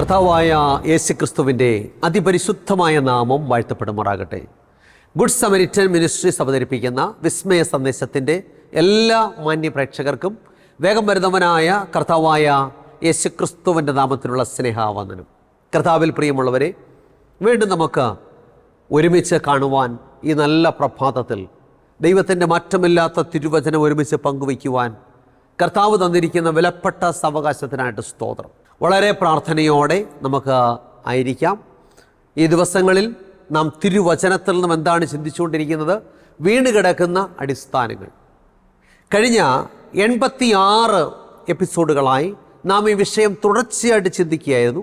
കർത്താവായ യേശുക്രിസ്തുവിന്റെ അതിപരിശുദ്ധമായ നാമം വാഴ്ത്തപ്പെടുമാറാകട്ടെ. ഗുഡ് സമരിറ്റൻ മിനിസ്ട്രീസ് അവതരിപ്പിക്കുന്ന വിസ്മയ സന്ദേശത്തിന്റെ എല്ലാ മാന്യ പ്രേക്ഷകർക്കും വേഗം വരുന്നവനായ കർത്താവായ യേശുക്രിസ്തുവിന്റെ നാമത്തിലുള്ള സ്നേഹാവന്ദനം. കർത്താവിൽ പ്രിയമുള്ളവരെ വീണ്ടും നമുക്ക് ഒരുമിച്ച് കാണുവാൻ ഈ നല്ല പ്രഭാതത്തിൽ ദൈവത്തിന്റെ മാറ്റമില്ലാത്ത തിരുവചനം ഒരുമിച്ച് പങ്കുവയ്ക്കുവാൻ കർത്താവ് തന്നിരിക്കുന്ന വിലപ്പെട്ട സാവകാശത്തിനായിട്ട് സ്തോത്രം. വളരെ പ്രാർത്ഥനയോടെ നമുക്ക് ആയിരിക്കാം. ഈ ദിവസങ്ങളിൽ നാം തിരുവചനത്തിൽ നിന്നും എന്താണ് ചിന്തിച്ചുകൊണ്ടിരിക്കുന്നത്? വീണ് കിടക്കുന്ന അടിസ്ഥാനങ്ങൾ. കഴിഞ്ഞ എൺപത്തിയാറ് എപ്പിസോഡുകളായി നാം ഈ വിഷയം തുടർച്ചയായിട്ട് ചിന്തിക്കുകയായിരുന്നു.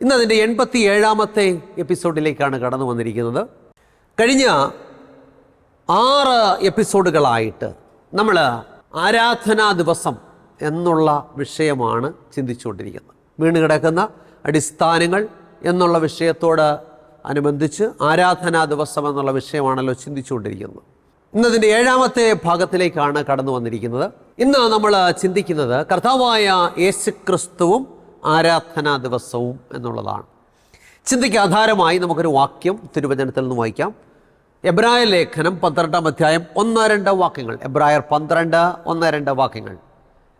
ഇന്ന് അതിന്റെ എൺപത്തി ഏഴാമത്തെ എപ്പിസോഡിലേക്കാണ് കടന്നു വന്നിരിക്കുന്നത്. കഴിഞ്ഞ ആറ് എപ്പിസോഡുകളായിട്ട് നമ്മൾ ആരാധനാ ദിവസം എന്നുള്ള വിഷയമാണ് ചിന്തിച്ചുകൊണ്ടിരിക്കുന്നത്. വീണ് കിടക്കുന്ന അടിസ്ഥാനങ്ങൾ എന്നുള്ള വിഷയത്തോട് അനുബന്ധിച്ച് ആരാധനാ ദിവസം എന്നുള്ള വിഷയമാണല്ലോ ചിന്തിച്ചുകൊണ്ടിരിക്കുന്നത്. ഇന്നതിന്റെ ഏഴാമത്തെ ഭാഗത്തിലേക്കാണ് കടന്നു വന്നിരിക്കുന്നത്. ഇന്ന് നമ്മൾ ചിന്തിക്കുന്നത് കർത്താവായ യേശു ക്രിസ്തുവും ആരാധനാ ദിവസവും എന്നുള്ളതാണ്. ചിന്തയ്ക്ക് ആധാരമായി നമുക്കൊരു വാക്യം തിരുവചനത്തിൽ നിന്ന് വായിക്കാം. എബ്രായ ലേഖനം പന്ത്രണ്ടാം അധ്യായം ഒന്ന് രണ്ട് വാക്യങ്ങൾ. എബ്രായർ പന്ത്രണ്ട് ഒന്ന് രണ്ട് വാക്യങ്ങൾ.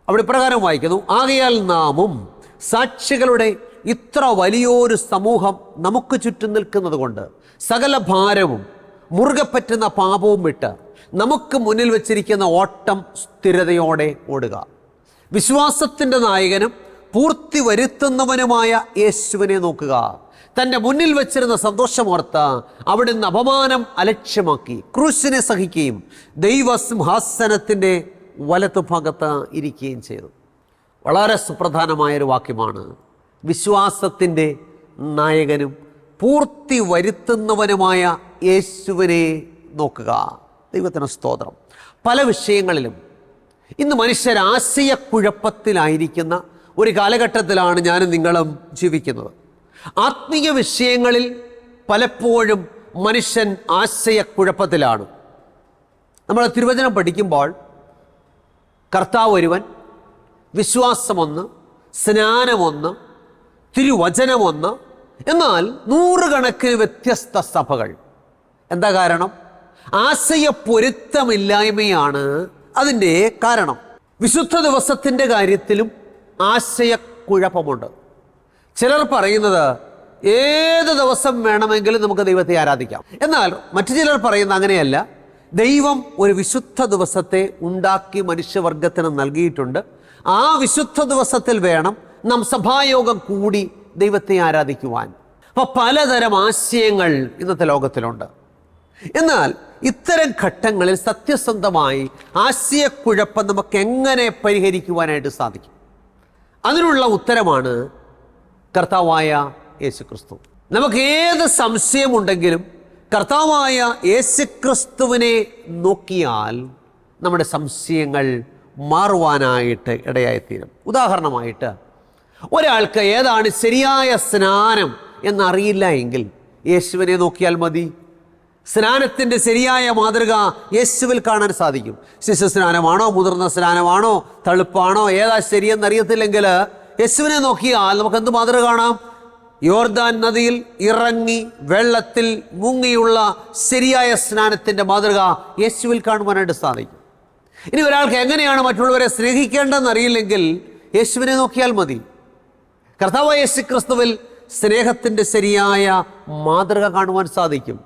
അവിടെ പ്രകാരം വായിക്കുന്നു ആകയാൽ നാമും സാക്ഷികളുടെ ഇത്ര വലിയൊരു സമൂഹം നമുക്ക് ചുറ്റും നിൽക്കുന്നത് കൊണ്ട് സകല ഭാരവും മുറുകെ പറ്റുന്ന പാപവും വിട്ട് നമുക്ക് മുന്നിൽ വച്ചിരിക്കുന്ന ഓട്ടം സ്ഥിരതയോടെ ഓടുക. വിശ്വാസത്തിന്റെ നായകനും പൂർത്തി വരുത്തുന്നവനുമായ യേശുവിനെ നോക്കുക. തന്റെ മുന്നിൽ വച്ചിരുന്ന സന്തോഷമോർത്ത് അവിടുന്ന് അപമാനം അലക്ഷ്യമാക്കി ക്രൂശിനെ സഹിക്കുകയും ദൈവസിംഹാസനത്തിന്റെ വലത്തുഭാഗത്ത് ഇരിക്കുകയും ചെയ്തു. വളരെ സുപ്രധാനമായൊരു വാക്യമാണ്. വിശ്വാസത്തിന്റെ നായകനും പൂർത്തി വരുത്തുന്നവനുമായ യേശുവിനെ നോക്കുക. ദൈവത്തിന് സ്തോത്രം. പല വിഷയങ്ങളിലും ഇന്ന് മനുഷ്യർ ആശയക്കുഴപ്പത്തിലായിരിക്കുന്ന ഒരു കാലഘട്ടത്തിലാണ് ഞാനും നിങ്ങളും ജീവിക്കുന്നത്. ആത്മീയ വിഷയങ്ങളിൽ പലപ്പോഴും മനുഷ്യൻ ആശയക്കുഴപ്പത്തിലാണ്. നമ്മൾ തിരുവചനം പഠിക്കുമ്പോൾ കർത്താവ് ഒരുവൻ വിശ്വാസമൊന്ന് സ്നാനമൊന്ന് തിരുവചനമൊന്ന് എന്നാൽ നൂറുകണക്കിന് വ്യത്യസ്ത സഭകൾ. എന്താ കാരണം? ആശയ പൊരുത്തമില്ലായ്മയാണ് അതിന്റെ കാരണം. വിശുദ്ധ ദിവസത്തിന്റെ കാര്യത്തിലും ആശയക്കുഴപ്പമുണ്ട്. ചിലർ പറയുന്നത് ഏത് ദിവസം വേണമെങ്കിലും നമുക്ക് ദൈവത്തെ ആരാധിക്കാം. എന്നാൽ മറ്റു ചിലർ പറയുന്ന അങ്ങനെയല്ല. ദൈവം ഒരു വിശുദ്ധ ദിവസത്തെ ഉണ്ടാക്കി മനുഷ്യവർഗത്തിന് നൽകിയിട്ടുണ്ട്. ആ വിശുദ്ധ ദിവസത്തിൽ വേണം നാം സഭായോഗം കൂടി ദൈവത്തെ ആരാധിക്കുവാൻ. അപ്പോൾ പലതരം ആശയങ്ങൾ ഇന്നത്തെ ലോകത്തിലുണ്ട്. എന്നാൽ ഇത്തരം ഘട്ടങ്ങളിൽ സത്യസന്ധമായി ആശയക്കുഴപ്പം നമുക്ക് എങ്ങനെ പരിഹരിക്കുവാനായിട്ട് സാധിക്കും? അതിനുള്ള ഉത്തരമാണ് കർത്താവായ യേശുക്രിസ്തു. നമുക്ക് ഏത് സംശയമുണ്ടെങ്കിലും കർത്താവായ യേശുക്രിസ്തുവിനെ നോക്കിയാൽ നമ്മുടെ സംശയങ്ങൾ മാറുവാനായിട്ട് ഇടയായിത്തീരും. ഉദാഹരണമായിട്ട് ഒരാൾക്ക് ഏതാണ് ശരിയായ സ്നാനം എന്നറിയില്ല എങ്കിൽ യേശുവിനെ നോക്കിയാൽ മതി. സ്നാനത്തിന്റെ ശരിയായ മാതൃക യേശുവിൽ കാണാൻ സാധിക്കും. ശിശു സ്നാനമാണോ മുതിർന്ന സ്നാനമാണോ തളുപ്പാണോ ഏതാ ശരിയെന്നറിയത്തില്ലെങ്കിൽ യേശുവിനെ നോക്കിയാൽ നമുക്ക് എന്ത് മാതൃക കാണാം? യോർദാൻ നദിയിൽ ഇറങ്ങി വെള്ളത്തിൽ മുങ്ങിയുള്ള ശരിയായ സ്നാനത്തിന്റെ മാതൃക യേശുവിൽ കാണുവാനായിട്ട് സാധിക്കും. ഇനി ഒരാൾക്ക് എങ്ങനെയാണ് മറ്റുള്ളവരെ സ്നേഹിക്കേണ്ടതെന്ന് അറിയില്ലെങ്കിൽ യേശുവിനെ നോക്കിയാൽ മതി. കർത്താവ് യേശു ക്രിസ്തുവിൽ സ്നേഹത്തിന്റെ ശരിയായ മാതൃക കാണുവാൻ സാധിക്കും.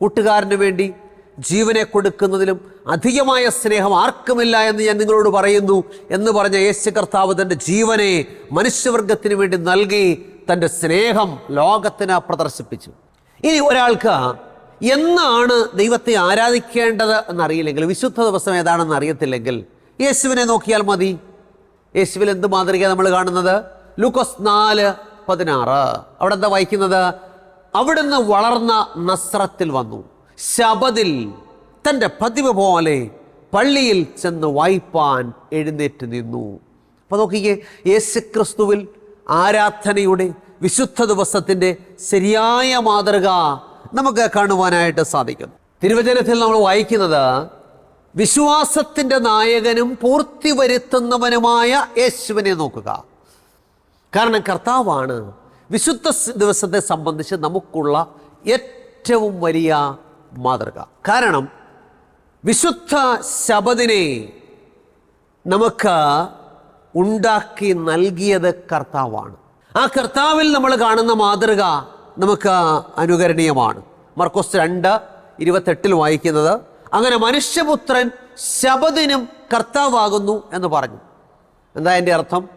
കൂട്ടുകാരന് വേണ്ടി ജീവനെ കൊടുക്കുന്നതിലും അധികമായ സ്നേഹം ആർക്കുമില്ല എന്ന് ഞാൻ നിങ്ങളോട് പറയുന്നു എന്ന് പറഞ്ഞ യേശു കർത്താവ് തന്റെ ജീവനെ മനുഷ്യവർഗത്തിന് വേണ്ടി നൽകി തന്റെ സ്നേഹം ലോകത്തിന് പ്രദർശിപ്പിച്ചു. ഇനി ഒരാൾക്ക് എന്നാണ് ദൈവത്തെ ആരാധിക്കേണ്ടത് എന്നറിയില്ലെങ്കിൽ വിശുദ്ധ ദിവസം ഏതാണെന്ന് അറിയത്തില്ലെങ്കിൽ യേശുവിനെ നോക്കിയാൽ മതി. യേശുവിൽ എന്ത് മാതൃക നമ്മൾ കാണുന്നത്? ലൂക്കോസ് നാല് പതിനാറ്. അവിടെ എന്താ വായിക്കുന്നത്? അവിടുന്ന് വളർന്ന നസ്രത്തിൽ വന്നു. ശബദിൽ തന്റെ പതിവ് പോലെ പള്ളിയിൽ ചെന്ന് വായിപ്പാൻ എഴുന്നേറ്റ് നിന്നു. അപ്പോൾ നോക്കിക്കേ യേശുക്രിസ്തുവിൽ ആരാധനയുടെ വിശുദ്ധ ദിവസത്തിന്റെ ശരിയായ മാതൃക നമുക്ക് കാണുവാനായിട്ട് സാധിക്കും തിരുവചനത്തിൽ നമ്മൾ വായിക്കുന്നത് വിശ്വാസത്തിന്റെ നായകനും പൂർത്തി വരുത്തുന്നവനുമായ യേശുവിനെ നോക്കുക. കാരണം കർത്താവാണ് വിശുദ്ധ ദിവസത്തെ സംബന്ധിച്ച് നമുക്കുള്ള ഏറ്റവും വലിയ മാതൃക. കാരണം വിശുദ്ധ ശബദിനെ നമുക്ക് ഉണ്ടാക്കി നൽകിയത് കർത്താവാണ്. ആ കർത്താവിൽ നമ്മൾ കാണുന്ന മാതൃക നമുക്ക് അനുകരണീയമാണ്. മർക്കോസ് രണ്ട് ഇരുപത്തെട്ടിൽ വായിക്കുന്നത് അങ്ങനെ മനുഷ്യപുത്രൻ ശബദിനും കർത്താവാകുന്നു എന്ന് പറഞ്ഞു. എന്താ എന്റെ അർത്ഥം?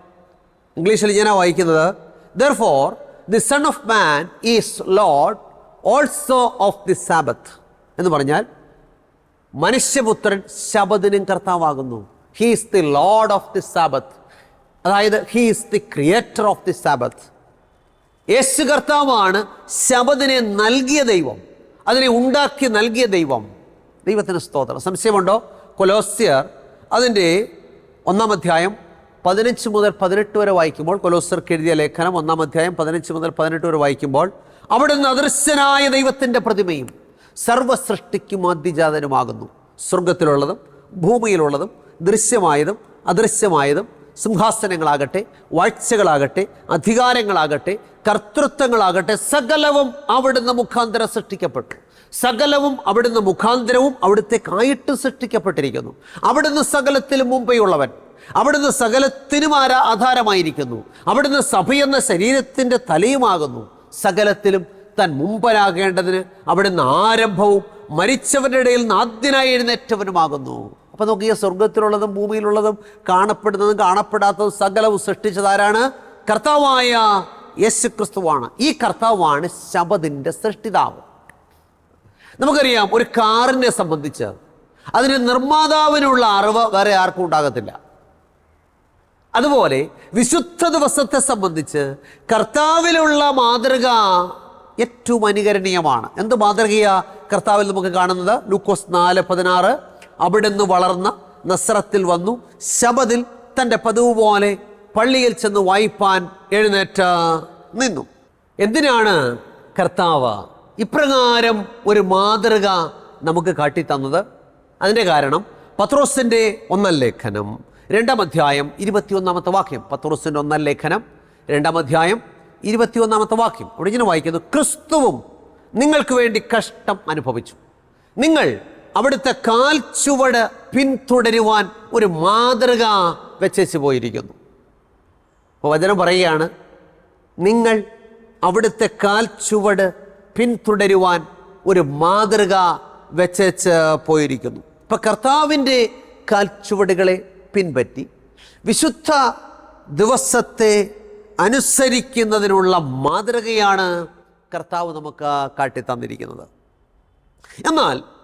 ഇംഗ്ലീഷിൽ ഇങ്ങനെ വായിക്കുന്നത് therefore the son of man is lord also of the Sabbath എന്ന് പറഞ്ഞാൽ മനുഷ്യപുത്രൻ ശബദിനും കർത്താവാകുന്നു. He's the lord of the Sabbath അതായത് he's the creator of the Sabbath Yesu കർത്താവാണ് ശബദിനെ നൽകിയ ദൈവം അതിനെ ഉണ്ടാക്കി നൽകിയ ദൈവം. ദൈവത്തിന് സ്തോത്രം. സംശയമുണ്ടോ? കൊലോസ്യർ അതിന്റെ ഒന്നാം അധ്യായം പതിനഞ്ച് മുതൽ പതിനെട്ട് വരെ വായിക്കുമ്പോൾ കൊലോസ്യർക്ക് എഴുതിയ ലേഖനം ഒന്നാം അധ്യായം പതിനഞ്ച് മുതൽ പതിനെട്ട് വരെ വായിക്കുമ്പോൾ അവിടുന്ന് അദൃശ്യനായ ദൈവത്തിന്റെ പ്രതിമയും സർവസൃഷ്ടിക്കും ആദ്യജാതനുമാകുന്നു. സ്വർഗത്തിലുള്ളതും ഭൂമിയിലുള്ളതും ദൃശ്യമായതും അദൃശ്യമായതും സിംഹാസനങ്ങളാകട്ടെ വാഴ്ചകളാകട്ടെ അധികാരങ്ങളാകട്ടെ കർത്തൃത്വങ്ങളാകട്ടെ സകലവും അവിടുന്ന് മുഖാന്തരം സൃഷ്ടിക്കപ്പെട്ടു. സകലവും അവിടുന്ന് മുഖാന്തരവും അവിടുത്തെ അവിടുത്തേക്കായിട്ട് സൃഷ്ടിക്കപ്പെട്ടിരിക്കുന്നു. അവിടുന്ന് സകലത്തിലും മുമ്പെയുള്ളവൻ. അവിടുന്ന് സകലത്തിനും ആരാ ആധാരമായിരിക്കുന്നു. അവിടുന്ന് സഭയെന്ന ശരീരത്തിന്റെ തലയുമാകുന്നു. സകലത്തിലും താൻ മുമ്പനാകേണ്ടതിന് അവിടുന്ന് ആരംഭവും മരിച്ചവരുടെ ഇടയിൽ നിന്ന് ആദ്യനായി എഴുന്നേറ്റവനുമാകുന്നു. അപ്പം നോക്കിയ സ്വർഗത്തിലുള്ളതും ഭൂമിയിലുള്ളതും കാണപ്പെടുന്നതും കാണപ്പെടാത്തതും സകലവും സൃഷ്ടിച്ചതാരാണ് കർത്താവായ യേശു ക്രിസ്തുവാണ് ഈ കർത്താവാണ് ശബദിന്റെ സൃഷ്ടിതാവ്. നമുക്കറിയാം ഒരു കാറിനെ സംബന്ധിച്ച് അതിന് നിർമ്മാതാവിനുള്ള അറിവ് വേറെ ആർക്കും ഉണ്ടാകത്തില്ല. അതുപോലെ വിശുദ്ധ ദിവസത്തെ സംബന്ധിച്ച് കർത്താവിലുള്ള മാതൃക ഏറ്റവും അനുകരണീയമാണ്. എന്ത് മാതൃകയാ കർത്താവിൽ നമുക്ക് കാണുന്നത്? ലൂക്കോസ് നാല് പതിനാറ്. അവിടുന്ന് വളർന്ന നസ്രത്തിൽ വന്നു. ശബദിൽ തന്റെ പതിവ് പോലെ പള്ളിയിൽ ചെന്ന് വായിപ്പാൻ എഴുന്നേറ്റ് നിന്നു. എന്തിനാണ് കർത്താവ് ഇപ്രകാരം ഒരു മാതൃക നമുക്ക് കാട്ടിത്തന്നത്? അതിന്റെ കാരണം പത്രോസിന്റെ ഒന്നാം ലേഖനം രണ്ടാം അധ്യായം ഇരുപത്തിയൊന്നാമത്തെ വാക്യം. പത്രോസിന്റെ ഒന്നാം ലേഖനം രണ്ടാം അധ്യായം ഇരുപത്തിയൊന്നാമത്തെ വാക്യം. അവിടെ ഇങ്ങനെ വായിക്കുന്നു ക്രിസ്തുവും നിങ്ങൾക്ക് വേണ്ടി കഷ്ടം അനുഭവിച്ചു. നിങ്ങൾ അവിടുത്തെ കാൽ ചുവട് പിന്തുടരുവാൻ ഒരു മാതൃക വെച്ചു പോയിരിക്കുന്നു. അപ്പോൾ വചനം പറയുകയാണ് നിങ്ങൾ അവിടുത്തെ കാൽ ചുവട് പിന്തുടരുവാൻ ഒരു മാതൃക വെച്ചേച്ച് പോയിരിക്കുന്നു. ഇപ്പം കർത്താവിന്റെ കാൽ ചുവടുകളെ പിൻപറ്റി വിശുദ്ധ ദിവസത്തെ അനുസരിക്കുന്നതിനുള്ള മാതൃകയാണ് കർത്താവ് നമുക്ക് കാട്ടിത്തന്നിരിക്കുന്നത്. എന്നാൽ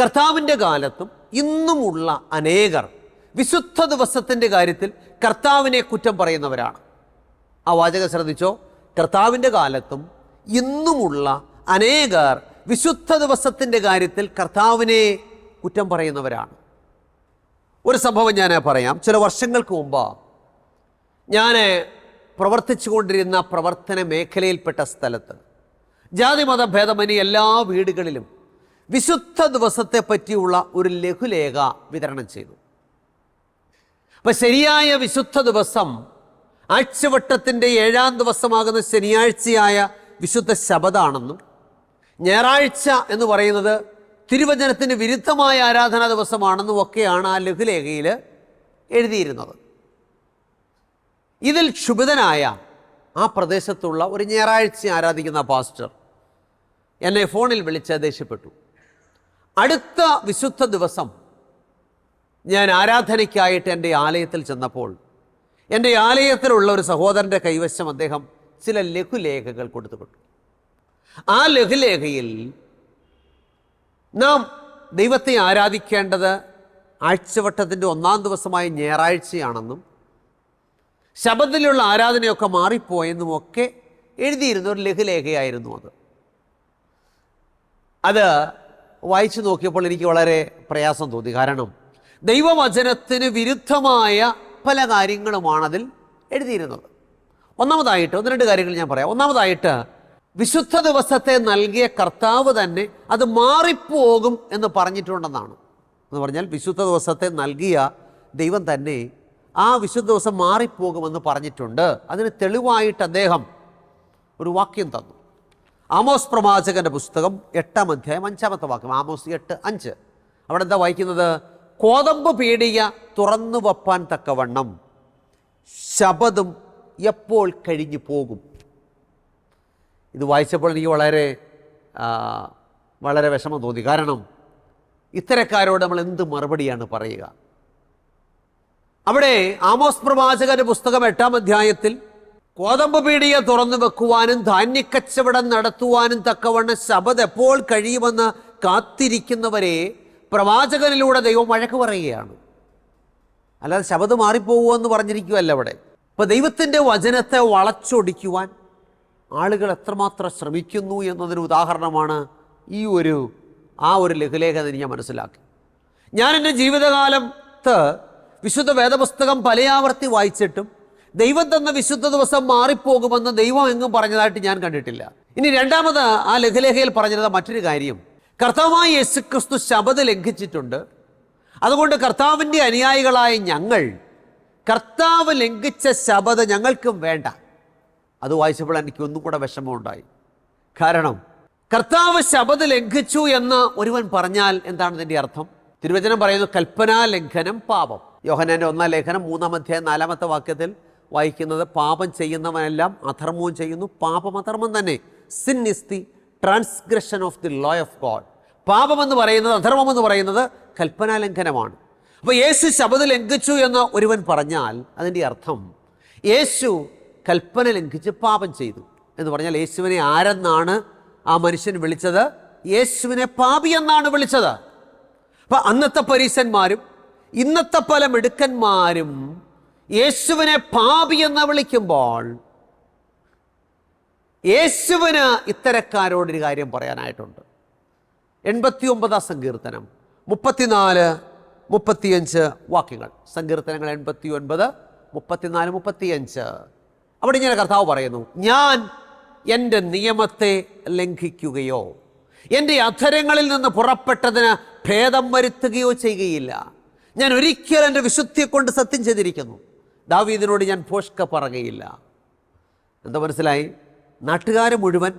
കർത്താവിന്റെ കാലത്തും ഇന്നുമുള്ള അനേകർ വിശുദ്ധ ദിവസത്തിന്റെ കാര്യത്തിൽ കർത്താവിനെ കുറ്റം പറയുന്നവരാണ്. ആ വാചകം ശ്രദ്ധിച്ചോ? കർത്താവിന്റെ കാലത്തും ഇന്നുമുള്ള അനേകർ വിശുദ്ധ ദിവസത്തിന്റെ കാര്യത്തിൽ കർത്താവിനെ കുറ്റം പറയുന്നവരാണ്. ഒരു സംഭവം ഞാൻ പറയാം. ചില വർഷങ്ങൾക്ക് മുമ്പ് ഞാൻ പ്രവർത്തിച്ചു കൊണ്ടിരുന്ന പ്രവർത്തന മേഖലയിൽപ്പെട്ട സ്ഥലത്ത് ജാതിമത ഭേദമനി എല്ലാ വീടുകളിലും വിശുദ്ധ ദിവസത്തെ പറ്റിയുള്ള ഒരു ലഘുലേഖ വിതരണം ചെയ്തു. അപ്പം ശരിയായ വിശുദ്ധ ദിവസം ആഴ്ചവട്ടത്തിന്റെ ഏഴാം ദിവസമാകുന്ന ശനിയാഴ്ചയായ വിശുദ്ധ ശബദാണെന്നും ഞായറാഴ്ച എന്ന് പറയുന്നത് തിരുവചനത്തിന് വിരുദ്ധമായ ആരാധനാ ദിവസമാണെന്നും ഒക്കെയാണ് ആ ലഘുലേഖയിൽ എഴുതിയിരുന്നത്. ഇതിൽ ക്ഷുഭിതനായ ആ പ്രദേശത്തുള്ള ഒരു ഞായറാഴ്ച ആരാധിക്കുന്ന പാസ്റ്റർ എന്നെ ഫോണിൽ വിളിച്ച് ദേഷ്യപ്പെട്ടു. അടുത്ത വിശുദ്ധ ദിവസം ഞാൻ ആരാധനയ്ക്കായിട്ട് എന്റെ ആലയത്തിൽ ചെന്നപ്പോൾ എന്റെ ആലയത്തിലുള്ള ഒരു സഹോദരന്റെ കൈവശം അദ്ദേഹം ചില ലഘുലേഖകൾ കൊടുത്തു ആ ലഘുലേഖയിൽ നാം ദൈവത്തെ ആരാധിക്കേണ്ടത് ആഴ്ചവട്ടത്തിന്റെ ഒന്നാം ദിവസമായ ഞായറാഴ്ചയാണെന്നും ശബദത്തിലുള്ള ആരാധനയൊക്കെ മാറിപ്പോയെന്നും ഒക്കെ എഴുതിയിരുന്ന ഒരു ലഘുലേഖയായിരുന്നു അത്. അത് വായിച്ചു നോക്കിയപ്പോൾ എനിക്ക് വളരെ പ്രയാസം തോന്നി. കാരണം ദൈവവചനത്തിന് വിരുദ്ധമായ പല കാര്യങ്ങളുമാണ് അതിൽ എഴുതിയിരുന്നത്. ഒന്നാമതായിട്ട് ഒന്ന് രണ്ട് കാര്യങ്ങൾ ഞാൻ പറയാം. ഒന്നാമതായിട്ട് വിശുദ്ധ ദിവസത്തെ നൽകിയ കർത്താവ് തന്നെ അത് മാറിപ്പോകും എന്ന് പറഞ്ഞിട്ടുണ്ടെന്നാണ്. എന്ന് പറഞ്ഞാൽ വിശുദ്ധ ദിവസത്തെ നൽകിയ ദൈവം തന്നെ ആ വിശുദ്ധ ദിവസം മാറിപ്പോകുമെന്ന് പറഞ്ഞിട്ടുണ്ട്. അതിന് തെളിവായിട്ട് അദ്ദേഹം ഒരു വാക്യം തന്നു. ആമോസ് പ്രവാചകന്റെ പുസ്തകം എട്ടാം അധ്യായം അഞ്ചാമത്തെ വാക്യം ആമോസ് എട്ട് അഞ്ച്. അവിടെ എന്താ വായിക്കുന്നത്? കോതമ്പ് പീടിക തുറന്നു വപ്പാൻ തക്കവണ്ണം ശബദം എപ്പോൾ കഴിഞ്ഞു പോകും? ഇത് വായിച്ചപ്പോൾ എനിക്ക് വളരെ വളരെ വിഷമം തോന്നി. കാരണം ഇത്തരക്കാരോട് നമ്മൾ എന്ത് മറുപടിയാണ് പറയുക? അവിടെ ആമോസ് പ്രവാചകന്റെ പുസ്തകം എട്ടാം അധ്യായത്തിൽ കോതമ്പ് പീടിക തുറന്നു വെക്കുവാനും ധാന്യക്കച്ചവടം നടത്തുവാനും തക്കവണ്ണം ശബദ് എപ്പോൾ കഴിയുമെന്ന് കാത്തിരിക്കുന്നവരെ പ്രവാചകനിലൂടെ ദൈവം വഴക്ക് പറയുകയാണ്. അല്ലാതെ ശബദ് മാറിപ്പോകുമെന്ന് പറഞ്ഞിരിക്കുമല്ല അവിടെ. ഇപ്പൊ ദൈവത്തിന്റെ വചനത്തെ വളച്ചൊടിക്കുവാൻ ആളുകൾ എത്രമാത്രം ശ്രമിക്കുന്നു എന്നതിന് ഉദാഹരണമാണ് ഈ ഒരു ആ ഒരു ലഘുലേഖ ഞാൻ മനസ്സിലാക്കി. ഞാൻ എന്റെ ജീവിതകാലത്ത് വിശുദ്ധ വേദപുസ്തകം പലയാവർത്തി വായിച്ചിട്ടും ദൈവം തന്ന വിശുദ്ധ ദിവസം മാറിപ്പോകുമെന്ന് ദൈവം എങ്ങും പറഞ്ഞതായിട്ട് ഞാൻ കണ്ടിട്ടില്ല. ഇനി രണ്ടാമത് ആ ലഘുലേഖയിൽ പറഞ്ഞിരുന്ന മറ്റൊരു കാര്യം. കർത്താവായ യേശുക്രിസ്തു ശബദ് ലംഘിച്ചിട്ടുണ്ട്. അതുകൊണ്ട് കർത്താവിന്റെ അനുയായികളായ ഞങ്ങൾ കർത്താവ് ലംഘിച്ച ശബദ ഞങ്ങൾക്കും വേണ്ട. അത് വായിച്ചപ്പോൾ എനിക്ക് ഒന്നും കൂടെ വിഷമമുണ്ടായി. കാരണം കർത്താവ് ശബദ് ലംഘിച്ചു എന്ന് ഒരുവൻ പറഞ്ഞാൽ എന്താണ് ഇതിന്റെ അർത്ഥം? തിരുവചനം പറയുന്നു കൽപ്പനാ ലംഘനം പാപം. യോഹനന്റെ ഒന്നാം ലേഖനം മൂന്നാം അധ്യായം നാലാമത്തെ വാക്യത്തിൽ വായിക്കുന്നത് പാപം ചെയ്യുന്നവനെല്ലാം അധർമ്മവും ചെയ്യുന്നു. പാപം അധർമ്മം തന്നെ. Sin is the transgression of the law of God പാപമെന്ന് പറയുന്നത് അധർമ്മം എന്ന് പറയുന്നത് കൽപ്പനാ ലംഘനമാണ് അപ്പോൾ യേശു ശബദ് ലംഘിച്ചു എന്ന് ഒരുവൻ പറഞ്ഞാൽ അതിന്റെ അർത്ഥം യേശു കൽപ്പന ലംഘിച്ച് പാപം ചെയ്തു എന്ന് പറഞ്ഞാൽ യേശുവിനെ ആരെന്നാണ് ആ മനുഷ്യൻ വിളിച്ചത്? യേശുവിനെ പാപി എന്നാണ് വിളിച്ചത്. അപ്പം അന്നത്തെ പരീശന്മാരും ഇന്നത്തെ പല മിടുക്കന്മാരും യേശുവിനെ പാപി എന്ന് വിളിക്കുമ്പോൾ യേശുവിന് ഇത്തരക്കാരോടൊരു കാര്യം പറയാനായിട്ടുണ്ട്. എൺപത്തി ഒമ്പതാം സങ്കീർത്തനം മുപ്പത്തിനാല് മുപ്പത്തിയഞ്ച് വാക്യങ്ങൾ. സങ്കീർത്തനങ്ങൾ എൺപത്തി ഒൻപത് മുപ്പത്തിനാല് മുപ്പത്തിയഞ്ച്. അവിടെ ഇങ്ങനെ കർത്താവ് പറയുന്നു ഞാൻ എന്റെ നിയമത്തെ ലംഘിക്കുകയോ എന്റെ അധരങ്ങളിൽ നിന്ന് പുറപ്പെട്ടതിന് ഭേദം വരുത്തുകയോ ചെയ്യുകയില്ല. ഞാൻ ഒരിക്കലും എന്റെ വിശുദ്ധിയെ കൊണ്ട് സത്യം ചെയ്തിരിക്കുന്നു. ദാവീദിനോട് ഞാൻ പോഷ്ക പറയുകയില്ല. എന്താ മനസ്സിലായി? നാട്ടുകാർ മുഴുവൻ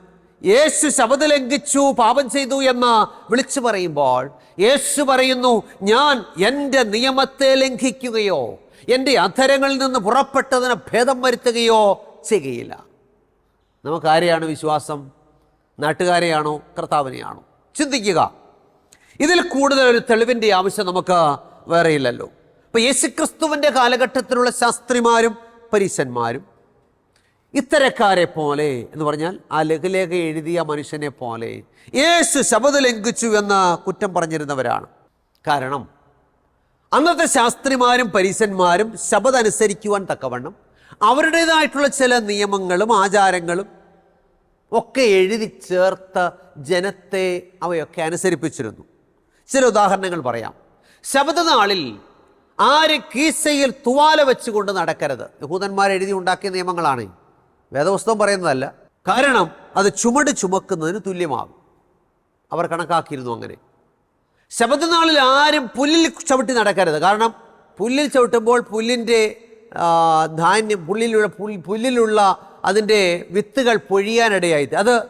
യേശു ശബദ ലംഘിച്ചു പാപം ചെയ്തു എന്ന് വിളിച്ചു പറയുമ്പോൾ യേശു പറയുന്നു ഞാൻ എന്റെ നിയമത്തെ ലംഘിക്കുകയോ എന്റെ അധരങ്ങളിൽ നിന്ന് പുറപ്പെട്ടതിന് ഭേദം വരുത്തുകയോ ചെയ്യുകയില്ല. നമുക്ക് ആരെയാണ് വിശ്വാസം? നാട്ടുകാരെയാണോ? കർത്താവിനെയാണോ? ചിന്തിക്കുക. ഇതിൽ കൂടുതൽ ഒരു തെളിവിന്റെ ആവശ്യം നമുക്ക് വേറെയില്ലല്ലോ. ഇപ്പം യേശുക്രിസ്തുവിന്റെ കാലഘട്ടത്തിലുള്ള ശാസ്ത്രിമാരും പരീശന്മാരും ഇത്തരക്കാരെ പോലെ എന്ന് പറഞ്ഞാൽ ആ ലഘുലേഖ എഴുതിയ മനുഷ്യനെ പോലെ യേശു ശബദ ലംഘിച്ചു എന്ന് കുറ്റം പറഞ്ഞിരുന്നവരാണ്. കാരണം അന്നത്തെ ശാസ്ത്രിമാരും പരീശന്മാരും ശബദ അനുസരിക്കുവാൻ തക്കവണ്ണം അവരുടേതായിട്ടുള്ള ചില നിയമങ്ങളും ആചാരങ്ങളും ഒക്കെ എഴുതി ചേർത്ത ജനത്തെ അവയൊക്കെ അനുസരിപ്പിച്ചിരുന്നു. ചില ഉദാഹരണങ്ങൾ പറയാം. ശബദനാളിൽ ആര് കീസയിൽ തുവാല വെച്ചുകൊണ്ട് നടക്കരുത്. യഹൂദന്മാർ എഴുതി ഉണ്ടാക്കിയ നിയമങ്ങളാണ്. വേദപുസ്തകം പറയുന്നതല്ല. കാരണം അത് ചുമട് ചുമക്കുന്നതിന് തുല്യമാകും. അവർ കണക്കാക്കിയിരുന്നു അങ്ങനെ. ശബദനാളിൽ ആരും പുല്ലിൽ ചവിട്ടി നടക്കരുത്. കാരണം പുല്ലിൽ ചവിട്ടുമ്പോൾ പുല്ലിന്റെ ധാന്യം പുല്ലിലുള്ള പുല്ലിലുള്ള അതിന്റെ വിത്തുകൾ പൊഴിയാനിടയായി. അത്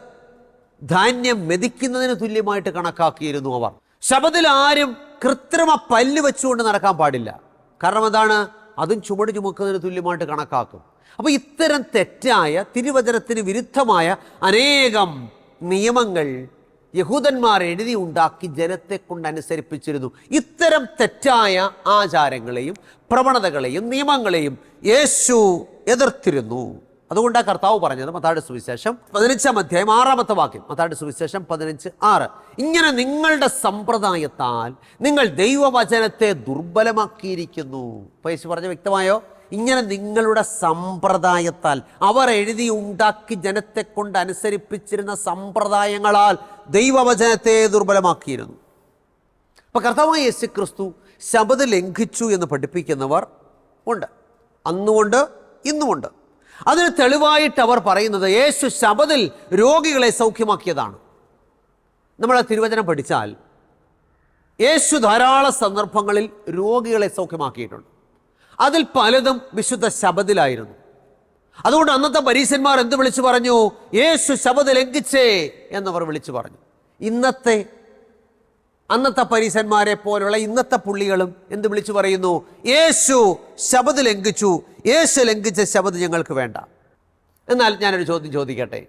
ധാന്യം മെതിക്കുന്നതിന് തുല്യമായിട്ട് കണക്കാക്കിയിരുന്നു അവർ. ശബദിൽ ആരും കൃത്രിമ പല്ല് വെച്ചുകൊണ്ട് നടക്കാൻ പാടില്ല. കാരണം എന്താണ്? അതും ചുമട് ചുമക്കുന്നതിന് തുല്യമായിട്ട് കണക്കാക്കും. അപ്പോൾ ഇത്തരം തെറ്റായ തിരുവചനത്തിന് വിരുദ്ധമായ അനേകം നിയമങ്ങൾ യഹൂദന്മാർ എഴുതി ഉണ്ടാക്കി ജനത്തെ കൊണ്ട് അനുസരിപ്പിച്ചിരുന്നു. ഇത്തരം തെറ്റായ ആചാരങ്ങളെയും പ്രവണതകളെയും നിയമങ്ങളെയും യേശു എതിർത്തിരുന്നു. അതുകൊണ്ടാണ് കർത്താവ് പറഞ്ഞത് മത്താട് സുവിശേഷം പതിനഞ്ചാം അധ്യായം ആറാമത്തെ വാക്യം. മത്താട് സുവിശേഷം പതിനഞ്ച് ആറ്. ഇങ്ങനെ നിങ്ങളുടെ സമ്പ്രദായത്താൽ നിങ്ങൾ ദൈവവചനത്തെ ദുർബലമാക്കിയിരിക്കുന്നു. പൈസ പറഞ്ഞ വ്യക്തമായോ? ഇങ്ങനെ നിങ്ങളുടെ സമ്പ്രദായത്താൽ അവർ എഴുതി ഉണ്ടാക്കി ജനത്തെ കൊണ്ട് അനുസരിപ്പിച്ചിരുന്ന സമ്പ്രദായങ്ങളാൽ ദൈവവചനത്തെ ദുർബലമാക്കിയിരുന്നു. അപ്പൊ കർത്താവ് യേശു ക്രിസ്തു ശബദ് ലംഘിച്ചു എന്ന് പഠിപ്പിക്കുന്നവർ ഉണ്ട്. അന്നുകൊണ്ട് ഇന്നുമുണ്ട്. അതിന് തെളിവായിട്ട് അവർ പറയുന്നത് യേശു ശബദിൽ രോഗികളെ സൗഖ്യമാക്കിയതാണ്. നമ്മൾ തിരുവചനം പഠിച്ചാൽ യേശു ധാരാളം സന്ദർഭങ്ങളിൽ രോഗികളെ സൗഖ്യമാക്കിയിട്ടുണ്ട്. അതിൽ പലതും വിശുദ്ധ ശബദിലായിരുന്നു അതുകൊണ്ട് അന്നത്തെ പരീശന്മാർ എന്ത് വിളിച്ചു പറഞ്ഞു? യേശു ശബദ് ലംഘിച്ചേ എന്നവർ വിളിച്ചു പറഞ്ഞു. ഇന്നത്തെ അന്നത്തെ പരീശന്മാരെ പോലുള്ള ഇന്നത്തെ പുള്ളികളും എന്ത് വിളിച്ചു പറയുന്നു? യേശു ശബദ് ലംഘിച്ചു. യേശു ലംഘിച്ച ശബദ് ഞങ്ങൾക്ക് വേണ്ട. എന്നാൽ ഞാനൊരു ചോദ്യം ചോദിക്കട്ടെ?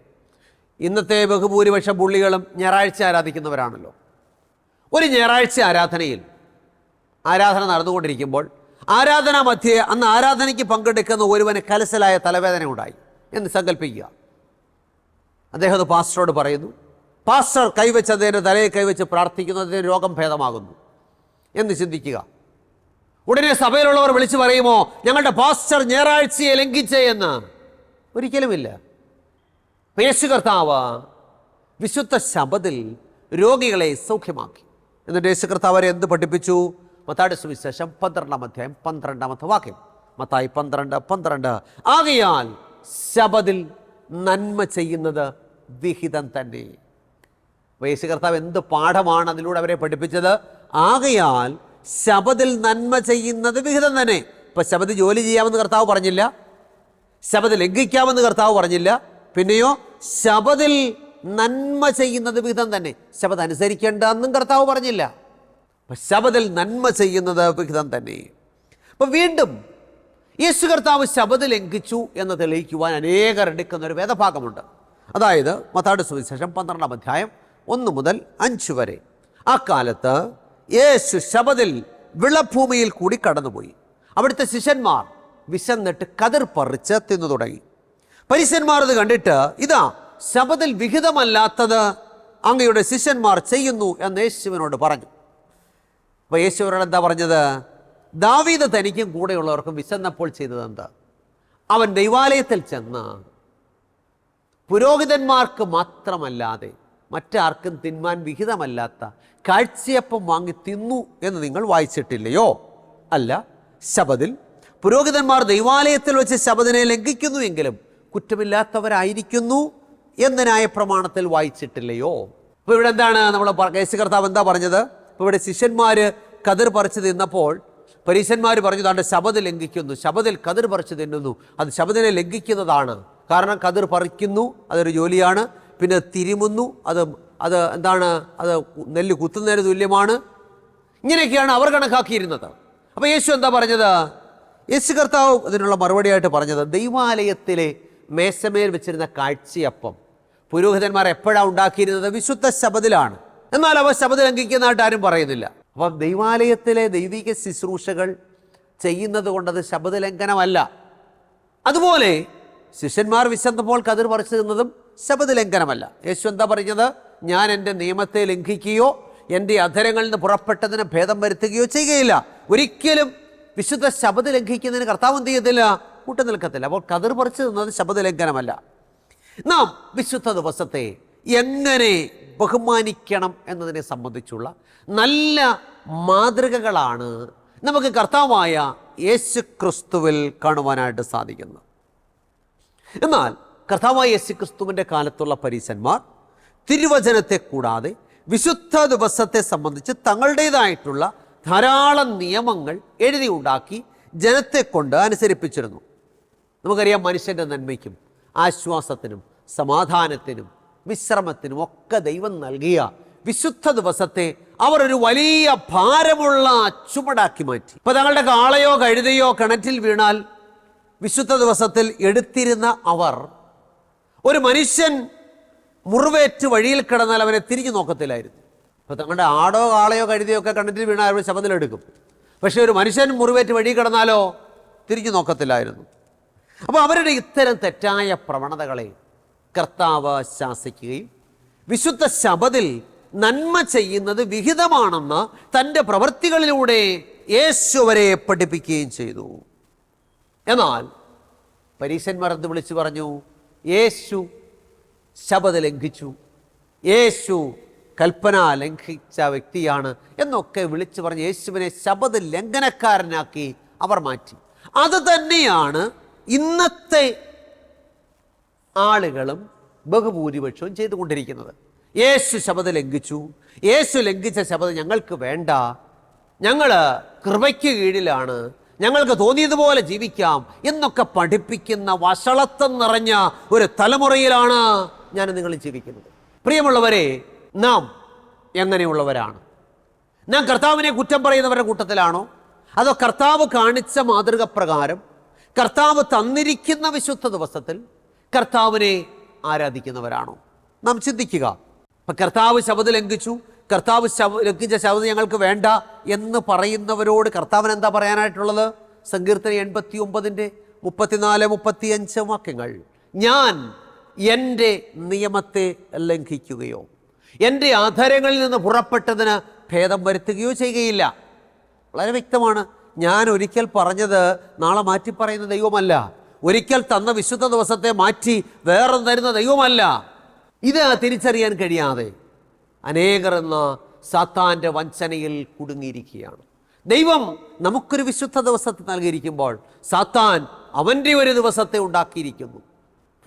ഇന്നത്തെ ബഹുഭൂരിപക്ഷം പുള്ളികളും ഞായറാഴ്ച ആരാധിക്കുന്നവരാണല്ലോ. ഒരു ഞായറാഴ്ച ആരാധനയിൽ ആരാധന നടന്നുകൊണ്ടിരിക്കുമ്പോൾ ആരാധനാ മധ്യേ അന്ന് ആരാധനയ്ക്ക് പങ്കെടുക്കുന്ന ഒരുവന് കലസലായ തലവേദന ഉണ്ടായി എന്ന് സങ്കല്പിക്കുക അദ്ദേഹം അത് പാസ്റ്ററോട് പറയുന്നു. പാസ്റ്റർ കൈവച്ച് അദ്ദേഹന്റെ തലയെ കൈവച്ച് പ്രാർത്ഥിക്കുന്നതിന് രോഗം ഭേദമാകുന്നു എന്ന് ചിന്തിക്കുക. ഉടനെ സഭയിലുള്ളവർ വിളിച്ചു പറയുമോ ഞങ്ങളുടെ പാസ്റ്റർ ഞായറാഴ്ചയെ ലംഘിച്ചേ എന്ന്? ഒരിക്കലുമില്ല. യേശു കർത്താവ് വിശുദ്ധ ശബദിൽ രോഗികളെ സൗഖ്യമാക്കി. എന്നിട്ട് യേശു കർത്താവ് അവരെ എന്ത് പഠിപ്പിച്ചു? മത്താടി സുവിശേഷം പന്ത്രണ്ടാം അധ്യായം പന്ത്രണ്ടാമത്തെ വാക്യം. മത്തായി പന്ത്രണ്ട് പന്ത്രണ്ട്. ആകയാൽ ശബദിൽ നന്മ ചെയ്യുന്നത് വിഹിതം തന്നെ. അപ്പോൾ യേശു കർത്താവ് എന്ത് പാഠമാണ് അതിലൂടെ അവരെ പഠിപ്പിച്ചത്? ആകയാൽ ശബതിൽ നന്മ ചെയ്യുന്നത് വിഹിതം തന്നെ. ഇപ്പൊ ശബദ് ജോലി ചെയ്യാമെന്ന് കർത്താവ് പറഞ്ഞില്ല. ശബദ് ലംഘിക്കാമെന്ന് കർത്താവ് പറഞ്ഞില്ല. പിന്നെയോ ശബതിൽ നന്മ ചെയ്യുന്നത് വിഹിതം തന്നെ. ശബദ് അനുസരിക്കേണ്ടെന്നും കർത്താവ് പറഞ്ഞില്ല. അപ്പം ശബതിൽ നന്മ ചെയ്യുന്നത് വിഹിതം തന്നെ. അപ്പൊ വീണ്ടും യേശു കർത്താവ് ശബദ് ലംഘിച്ചു എന്ന് തെളിയിക്കുവാൻ അനേകർ എടുക്കുന്ന ഒരു വേദഭാഗമുണ്ട്. അതായത് മത്താട് സുവിശേഷം പന്ത്രണ്ടാം അധ്യായം ഒന്ന് മുതൽ അഞ്ച് വരെ. ആ കാലത്ത് യേശു ശബദിൽ വിളഭൂമിയിൽ കൂടി കടന്നുപോയി. അവിടുത്തെ ശിഷ്യന്മാർ വിശന്നിട്ട് കതിർ പറിച്ച് തിന്നു തുടങ്ങി. പരിശന്മാർ ഇത് കണ്ടിട്ട് ഇതാ ശബദിൽ വിഹിതമല്ലാത്തത് അങ്ങയുടെ ശിഷ്യന്മാർ ചെയ്യുന്നു എന്ന് യേശുവിനോട് പറഞ്ഞു. അപ്പോൾ യേശുവിനോട് എന്താ പറഞ്ഞത്? ദാവീദ് തനിക്കും കൂടെയുള്ളവർക്കും വിശന്നപ്പോൾ ചെയ്തത് എന്താ? അവൻ ദൈവാലയത്തിൽ ചെന്ന് പുരോഹിതന്മാർക്ക് മാത്രമല്ലാതെ മറ്റാർക്കും തിന്മാൻ വിഹിതമല്ലാത്ത കാഴ്ചയപ്പം വാങ്ങി തിന്നു എന്ന് നിങ്ങൾ വായിച്ചിട്ടില്ലയോ? അല്ല ശബദിൽ പുരോഹിതന്മാർ ദൈവാലയത്തിൽ വെച്ച് ശബദിനെ ലംഘിക്കുന്നു എങ്കിലും കുറ്റമില്ലാത്തവരായിരിക്കുന്നു എന്ന ന്യായപ്രമാണത്തിൽ വായിച്ചിട്ടില്ലയോ? അപ്പോൾ ഇവിടെ എന്താണ് നമ്മൾ കേസ് കർത്താവ് എന്താ പറഞ്ഞത്? ഇപ്പോൾ ഇവിടെ ശിഷ്യന്മാർ കതിർ പറിച്ച് തിന്നപ്പോൾ പരീശന്മാർ പറഞ്ഞു താണ്ട് ശബദ് ലംഘിക്കുന്നു ശബദിൽ കതിർ പറിച്ച് തിന്നുന്നു. അത് ശബദിനെ ലംഘിക്കുന്നതാണ്. കാരണം കതിർ പറിക്കുന്നു അതൊരു ജോലിയാണ്. പിന്നെ തിരുമുന്നു. അത് അത് എന്താണ്? അത് നെല്ല് കുത്തുന്നതിന് തുല്യമാണ്. ഇങ്ങനെയൊക്കെയാണ് അവർ കണക്കാക്കിയിരുന്നത്. അപ്പോൾ യേശു എന്താ പറഞ്ഞത്? യേശു കർത്താവ് അതിനുള്ള മറുപടിയായിട്ട് പറഞ്ഞത് ദൈവാലയത്തിലെ മേശമേൽ വെച്ചിരുന്ന കാഴ്ചയപ്പം പുരോഹിതന്മാർ എപ്പോഴാണ് ഉണ്ടാക്കിയിരുന്നത്? വിശുദ്ധ ശബദിലാണ് എന്നാൽ അവ ശബദ് ലംഘിക്കുന്നതായിട്ട് ആരും പറയുന്നില്ല. അപ്പം ദൈവാലയത്തിലെ ദൈവിക ശുശ്രൂഷകൾ ചെയ്യുന്നത് കൊണ്ടത് ശബദ ലംഘനമല്ല അതുപോലെ ശിഷ്യന്മാർ വിശന്നപ്പോൾ കതിർ പറിച്ചു തിന്നതും ശബദ ലംഘനമല്ല യേശു എന്താ പറഞ്ഞത്? ഞാൻ എന്റെ നിയമത്തെ ലംഘിക്കുകയോ എന്റെ അധരങ്ങളിൽ നിന്ന് പുറപ്പെട്ടതിന് ഭേദം വരുത്തുകയോ ചെയ്യുകയില്ല. ഒരിക്കലും വിശുദ്ധ ശബദ് ലംഘിക്കുന്നതിന് കർത്താവ് എന്ത് ചെയ്യത്തില്ല? കൂട്ടു നിൽക്കത്തില്ല. അപ്പോൾ കതിർ പറിച്ചു തന്നത് ശബദ ലംഘനമല്ല നാം വിശുദ്ധ ദിവസത്തെ എങ്ങനെ ബഹുമാനിക്കണം എന്നതിനെ സംബന്ധിച്ചുള്ള നല്ല മാതൃകകളാണ് നമുക്ക് കർത്താവായ യേശു ക്രിസ്തുവിൽ കാണുവാനായിട്ട് സാധിക്കുന്നത്. എന്നാൽ കർത്താവായ യേശു ക്രിസ്തുവിന്റെ കാലത്തുള്ള പരീശന്മാർ തിരുവചനത്തെ കൂടാതെ വിശുദ്ധ ദിവസത്തെ സംബന്ധിച്ച് തങ്ങളുടേതായിട്ടുള്ള ധാരാളം നിയമങ്ങൾ എഴുതി ഉണ്ടാക്കി ജനത്തെ കൊണ്ട് അനുസരിപ്പിച്ചിരുന്നു. നമുക്കറിയാം മനുഷ്യന്റെ നന്മയ്ക്കും ആശ്വാസത്തിനും സമാധാനത്തിനും വിശ്രമത്തിനും ഒക്കെ ദൈവം നൽകിയ വിശുദ്ധ ദിവസത്തെ അവർ ഒരു വലിയ ഭാരമുള്ള ചുമടാക്കി മാറ്റി. ഇപ്പൊ തങ്ങളുടെ കാളയോ കഴുതയോ കിണറ്റിൽ വീണാൽ വിശുദ്ധ ദിവസത്തിൽ എടുത്തിരുന്ന അവർ ഒരു മനുഷ്യൻ മുറിവേറ്റ് വഴിയിൽ കിടന്നാൽ അവനെ തിരിഞ്ഞു നോക്കത്തില്ലായിരുന്നു. അപ്പോൾ തങ്ങളുടെ ആടോ കാളയോ കഴുതിയോ ഒക്കെ കണ്ടിട്ട് വീണാൽ അവർ ശബ്ദത്തിലെടുക്കും പക്ഷേ ഒരു മനുഷ്യൻ മുറിവേറ്റ് വഴി കിടന്നാലോ തിരിഞ്ഞു നോക്കത്തില്ലായിരുന്നു. അപ്പോൾ അവരുടെ ഇത്തരം തെറ്റായ പ്രവണതകളെ കർത്താവ് ശാസിക്കുകയും വിശുദ്ധ ശബദിൽ നന്മ ചെയ്യുന്നത് വിഹിതമാണെന്ന് തന്റെ പ്രവൃത്തികളിലൂടെ യേശു യേശുവരെ പഠിപ്പിക്കുകയും ചെയ്തു. എന്നാൽ പരീശന്മാർ എന്ത് വിളിച്ചു പറഞ്ഞു? യേശു ശബദ ലംഘിച്ചു. യേശു കൽപ്പന ലംഘിച്ച വ്യക്തിയാണ് എന്നൊക്കെ വിളിച്ചു പറഞ്ഞ് യേശുവിനെ ശബദ ലംഘനക്കാരനാക്കി അവർ മാറ്റി. അത് തന്നെയാണ് ഇന്നത്തെ ആളുകളും ബഹുഭൂരിപക്ഷവും ചെയ്തുകൊണ്ടിരിക്കുന്നത്. യേശു ശബദ ലംഘിച്ചു. യേശു ലംഘിച്ച ശബദ ഞങ്ങൾക്ക് വേണ്ട. ഞങ്ങൾ കൃപയ്ക്ക് കീഴിലാണ് ഞങ്ങൾക്ക് തോന്നിയതുപോലെ ജീവിക്കാം എന്നൊക്കെ പഠിപ്പിക്കുന്ന വഷളത്വം നിറഞ്ഞ ഒരു തലമുറയിലാണ് ഞാൻ നിങ്ങൾ ജീവിക്കുന്നത്. പ്രിയമുള്ളവരെ നാം എങ്ങനെയുള്ളവരാണ്? നാം കർത്താവിനെ കുറ്റം പറയുന്നവരുടെ കൂട്ടത്തിലാണോ? അതോ കർത്താവ് കാണിച്ച മാതൃക പ്രകാരം കർത്താവ് തന്നിരിക്കുന്ന വിശുദ്ധ ദിവസത്തിൽ കർത്താവിനെ ആരാധിക്കുന്നവരാണോ? നാം ചിന്തിക്കുക. കർത്താവ് ശബദ ലംഘിച്ചു കർത്താവ് ശവ ലംഘിച്ച ശവത് ഞങ്ങൾക്ക് വേണ്ട എന്ന് പറയുന്നവരോട് കർത്താവിന് എന്താ പറയാനായിട്ടുള്ളത്? സങ്കീർത്തന എൺപത്തി ഒമ്പതിന്റെ മുപ്പത്തിനാല് മുപ്പത്തിയഞ്ച് വാക്യങ്ങൾ. ഞാൻ എന്റെ നിയമത്തെ ലംഘിക്കുകയോ എന്റെ ആധാരങ്ങളിൽ നിന്ന് പുറപ്പെട്ടതിന് ഭേദം വരുത്തുകയോ ചെയ്യുകയില്ല. വളരെ വ്യക്തമാണ്. ഞാൻ ഒരിക്കൽ പറഞ്ഞത് നാളെ മാറ്റി പറയുന്ന ദൈവമല്ല. ഒരിക്കൽ തന്ന വിശുദ്ധ ദിവസത്തെ മാറ്റി വേറെ തരുന്ന ദൈവമല്ല. ഇത് തിരിച്ചറിയാൻ കഴിയാതെ. അനേകർ എന്ന സാത്താന്റെ വഞ്ചനയിൽ കുടുങ്ങിയിരിക്കുകയാണ്. ദൈവം നമുക്കൊരു വിശുദ്ധ ദിവസത്തെ നൽകിയിരിക്കുമ്പോൾ സാത്താൻ അവന്റെ ഒരു ദിവസത്തെ ഉണ്ടാക്കിയിരിക്കുന്നു.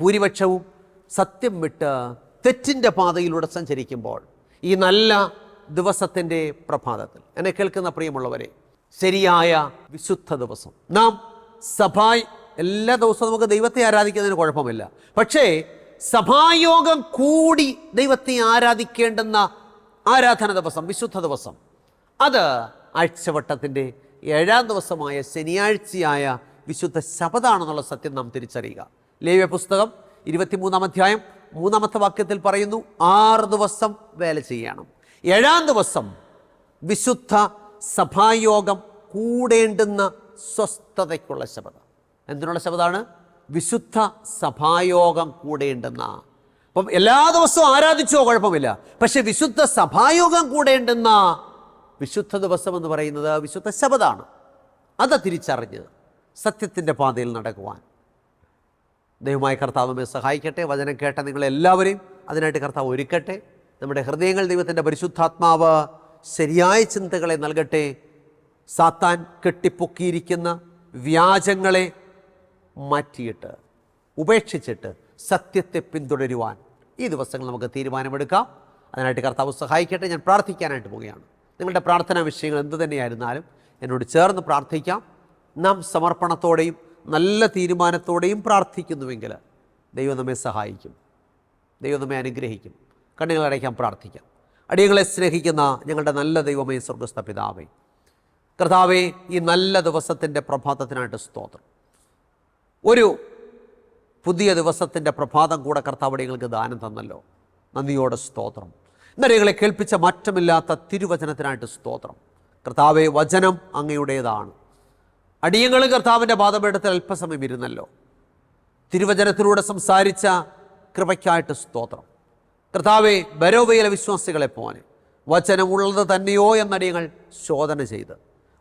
ഭൂരിപക്ഷവും സത്യം വിട്ട് തെറ്റിന്റെ പാതയിലൂടെ സഞ്ചരിക്കുമ്പോൾ ഈ നല്ല ദിവസത്തിന്റെ പ്രഭാതത്തിൽ. എന്നെ കേൾക്കുന്ന പ്രിയമുള്ളവരെ ശരിയായ വിശുദ്ധ ദിവസം. നാം സഭായ് എല്ലാ ദിവസവും നമുക്ക് ദൈവത്തെ ആരാധിക്കുന്നതിന് കുഴപ്പമില്ല. പക്ഷേ സഭായോഗം കൂടി ദൈവത്തെ ആരാധിക്കേണ്ടുന്ന ആരാധന ദിവസം വിശുദ്ധ ദിവസം. അത് ആഴ്ചവട്ടത്തിന്റെ ഏഴാം ദിവസമായ ശനിയാഴ്ചയായ വിശുദ്ധ ശബദാണെന്നുള്ള സത്യം നാം തിരിച്ചറിയുക. ലേവ്യ പുസ്തകം ഇരുപത്തിമൂന്നാം അധ്യായം മൂന്നാമത്തെ വാക്യത്തിൽ പറയുന്നു ആറ് ദിവസം വേല ചെയ്യണം. ഏഴാം ദിവസം വിശുദ്ധ സഭായോഗം കൂടേണ്ടുന്ന സ്വസ്ഥതയ്ക്കുള്ള ശബദം. എന്തിനുള്ള ശബ്ദമാണ് വിശുദ്ധ സഭായോഗം കൂടെയുണ്ടെന്ന. അപ്പം എല്ലാ ദിവസവും ആരാധിച്ചോ കുഴപ്പമില്ല. പക്ഷെ വിശുദ്ധ സഭായോഗം കൂടെയുണ്ടെന്ന വിശുദ്ധ ദിവസം എന്ന് പറയുന്നത് വിശുദ്ധ ശബദാണ് അത് തിരിച്ചറിഞ്ഞ് സത്യത്തിന്റെ പാതയിൽ നടക്കുവാൻ. ദൈവമായ കർത്താവ് സഹായിക്കട്ടെ. വചനം കേട്ട നിങ്ങളെല്ലാവരെയും അതിനായിട്ട് കർത്താവ് ഒരുക്കട്ടെ. നമ്മുടെ ഹൃദയങ്ങൾ ദൈവത്തിന്റെ പരിശുദ്ധാത്മാവ് ശരിയായ ചിന്തകളെ നൽകട്ടെ. സാത്താൻ കെട്ടിപ്പൊക്കിയിരിക്കുന്ന വ്യാജങ്ങളെ മാറ്റിയിട്ട് ഉപേക്ഷിച്ചിട്ട് സത്യത്തെ പിന്തുടരുവാൻ ഈ ദിവസങ്ങൾ നമുക്ക് തീരുമാനമെടുക്കാം. അതിനായിട്ട് കർത്താവ് സഹായിക്കട്ടെ. ഞാൻ പ്രാർത്ഥിക്കാനായിട്ട് പോവുകയാണ്. നിങ്ങളുടെ പ്രാർത്ഥനാ വിഷയങ്ങൾ എന്തു തന്നെയായിരുന്നാലും എന്നോട് ചേർന്ന് പ്രാർത്ഥിക്കാം. നാം സമർപ്പണത്തോടെയും നല്ല തീരുമാനത്തോടെയും പ്രാർത്ഥിക്കുന്നുവെങ്കിൽ ദൈവം നമ്മെ സഹായിക്കും. ദൈവം നമ്മെ അനുഗ്രഹിക്കും. കണ്ണുകളടയ്ക്കാൻ പ്രാർത്ഥിക്കാം. അടിയങ്ങളെ സ്നേഹിക്കുന്ന ഞങ്ങളുടെ നല്ല ദൈവമേ സ്വർഗസ്ഥ പിതാവേ കർത്താവേ ഈ നല്ല ദിവസത്തിന്റെ പ്രഭാതത്തിനായിട്ട് സ്തോത്രം. ഒരു പുതിയ ദിവസത്തിന്റെ പ്രഭാതം കൂടെ കർത്താവടികൾക്ക് ദാനം തന്നല്ലോ. നന്ദിയോടെ സ്തോത്രം. ഇന്നടിയങ്ങളെ കേൾപ്പിച്ച മാറ്റമില്ലാത്ത തിരുവചനത്തിനായിട്ട് സ്തോത്രം. കർത്താവെ വചനം അങ്ങയുടേതാണ്. അടിയങ്ങൾ കർത്താവിന്റെ പാദപീഠത്തിൽ അല്പസമയം ഇരുന്നല്ലോ. തിരുവചനത്തിലൂടെ സംസാരിച്ച കൃപയ്ക്കായിട്ട് സ്തോത്രം. കർത്താവെ ബരോവയിലെ വിശ്വാസികളെ പോലെ വചനമുള്ളത് തന്നെയോ എന്നടിയങ്ങൾ ശോധന ചെയ്ത്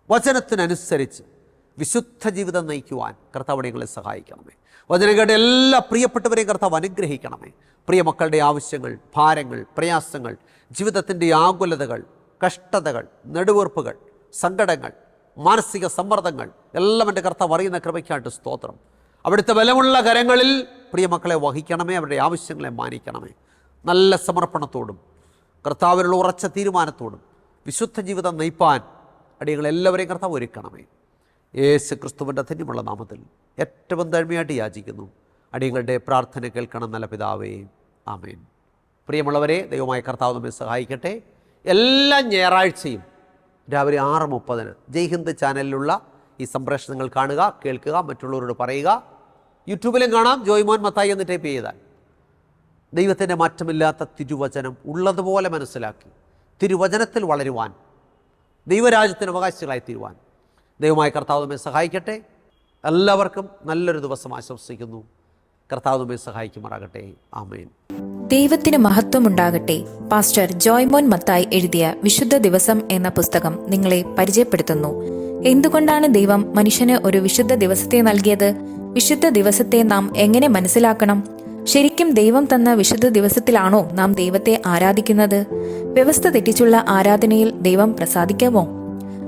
വചനത്തിനനുസരിച്ച് വിശുദ്ധ ജീവിതം നയിക്കുവാൻ കർത്താവ് ഞങ്ങളെ സഹായിക്കണമേ. വചനങ്ങളുടെ എല്ലാ പ്രിയപ്പെട്ടവരെയും കർത്താവ് അനുഗ്രഹിക്കണമേ. പ്രിയ മക്കളുടെ ആവശ്യങ്ങൾ ഭാരങ്ങൾ പ്രയാസങ്ങൾ ജീവിതത്തിന്റെ ആകുലതകൾ കഷ്ടതകൾ നെടുവീർപ്പുകൾ സങ്കടങ്ങൾ മാനസിക സമ്മർദ്ദങ്ങൾ എല്ലാം എന്റെ കർത്താവ് അറിയുന്ന കൃപയ്ക്കായിട്ട് സ്തോത്രം. അവിടുത്തെ ബലമുള്ള കരങ്ങളിൽ പ്രിയ മക്കളെ വഹിക്കണമേ അവരുടെ ആവശ്യങ്ങളെ മാനിക്കണമേ. നല്ല സമർപ്പണത്തോടും കർത്താവിനുള്ള ഉറച്ച തീരുമാനത്തോടും വിശുദ്ധ ജീവിതം നയിപ്പാൻ അടിയങ്ങൾ എല്ലാവരെയും കർത്താവ് ഒരുക്കണമേ. യേശു ക്രിസ്തുവിന്റെ ധന്യമുള്ള നാമത്തിൽ ഏറ്റവും താഴ്മയായിട്ട് യാചിക്കുന്നു. അടിയങ്ങളുടെ പ്രാർത്ഥന കേൾക്കണം നല്ല പിതാവേ. ആമേൻ. പ്രിയമുള്ളവരെ ദൈവമായ കർത്താവ് നമ്മെ സഹായിക്കട്ടെ. എല്ലാ ഞായറാഴ്ചയും രാവിലെ ആറ് മുപ്പതിന് ജയ് ഹിന്ദ് ചാനലിലുള്ള ഈ സംപ്രേഷണങ്ങൾ കാണുക കേൾക്കുക മറ്റുള്ളവരോട് പറയുക. യൂട്യൂബിലും കാണാം ജോയ്മോൻ മത്തായി എന്ന് ടൈപ്പ് ചെയ്താൽ. ദൈവത്തിന്റെ മാറ്റമില്ലാത്ത തിരുവചനം ഉള്ളതുപോലെ മനസ്സിലാക്കി തിരുവചനത്തിൽ വളരുവാൻ ദൈവരാജ്യത്തിന് അവകാശികളായി തീരുവാൻ ദൈവമായ കർത്താവ് നമ്മെ സഹായിക്കട്ടെ. എല്ലാവർക്കും നല്ലൊരു ദിവസം ആശംസിക്കുന്നു. കർത്താവ് നമ്മെ സഹായിക്കുമാറാകട്ടെ. ആമേൻ. ദൈവത്തിന് മഹത്വമുണ്ടാകട്ടെ. പാസ്റ്റർ ജോയ്മോൻ മത്തായി എഴുതിയ വിശുദ്ധ ദിവസം എന്ന പുസ്തകം നിങ്ങളെ പരിചയപ്പെടുത്തുന്നു. എന്തുകൊണ്ടാണ് ദൈവം മനുഷ്യന് ഒരു വിശുദ്ധ ദിവസത്തെ നൽകിയത്? വിശുദ്ധ ദിവസത്തെ നാം എങ്ങനെ മനസ്സിലാക്കണം? ശരിക്കും ദൈവം തന്ന വിശുദ്ധ ദിവസത്തിലാണോ നാം ദൈവത്തെ ആരാധിക്കുന്നത്? വ്യവസ്ഥ തെറ്റിച്ചുള്ള ആരാധനയിൽ ദൈവം പ്രസാദിക്കാമോ?